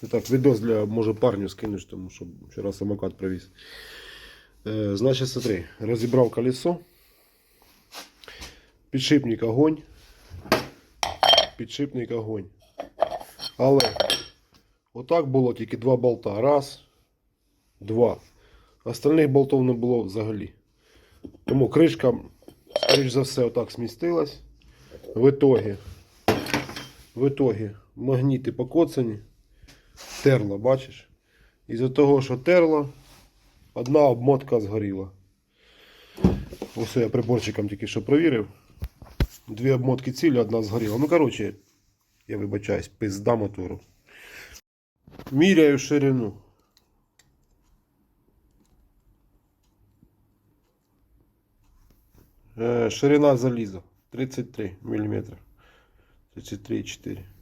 Це так, відос для, може, парню скинеш, тому що вчора самокат привіз. Е, значить, смотри, розібрав колесо. Підшипник огонь. Підшипник огонь. Але отак було тільки два болта. Раз, два. Остальних болтів не було взагалі. Тому кришка, скоріш за все, отак смістилась. В итоге, в итоге магніти покоцані. Терло, бачиш? Із-за того, що терло, одна обмотка згоріла. Ось я приборчиком тільки що провірив. Дві обмотки цілі, одна згоріла. Ну, коротше, я вибачаюсь, пизда мотору. Міряю ширину. Е, ширина заліза 33 мм. 33,4.